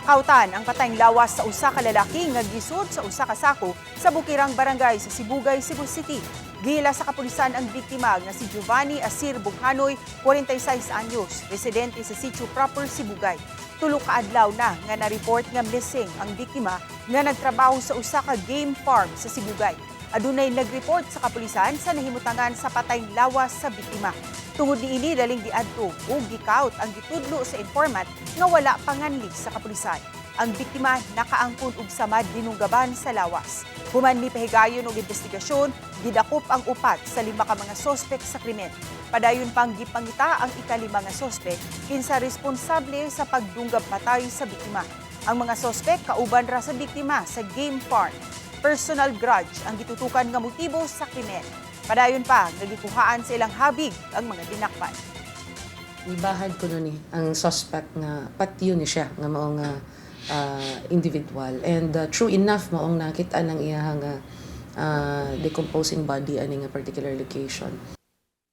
Nakautan ang patayng lawas sa usa ka lalaki nga gisod sa usa ka sako sa Bukirang Barangay sa Sibugay, Cebu City. Gila sa kapulisan ang biktima nga si Giovanni Asir Bughanoy, 46 anyos, residente sa Sitio Proper, Sibugay. Tulo ka adlaw na nga na-report nga missing ang biktima nga nagtrabaho sa usa ka game farm sa Sibugay. Adunay nag-report sa kapulisan sa nahimutangan sa patayng lawas sa biktima. Tungod ni ini daling giadto o gikaut ang gitudlo sa informant nga wala panganli sa kapulisan. Ang biktima nakaangkon og samad dinunggaban sa lawas. Human ni pahigayon og investigasyon, gidakop ang upat sa lima ka mga sospek sa krimen. Padayon pang gipangita ang ikalima nga sospek kinsa responsable sa pagdunggab patay sa biktima. Ang mga sospek kauban ra sa biktima sa game farm. Personal grudge ang gitutukan nga motibo sa krimen. Padayon pa, nagikuhaan sa ilang habig ang mga dinakpan. Ibahad ko nun eh, ang suspect nga patyo ni siya nga mao nga ah, individual and uh, true enough maong nakita ng iyang uh, decomposing body ani nga particular location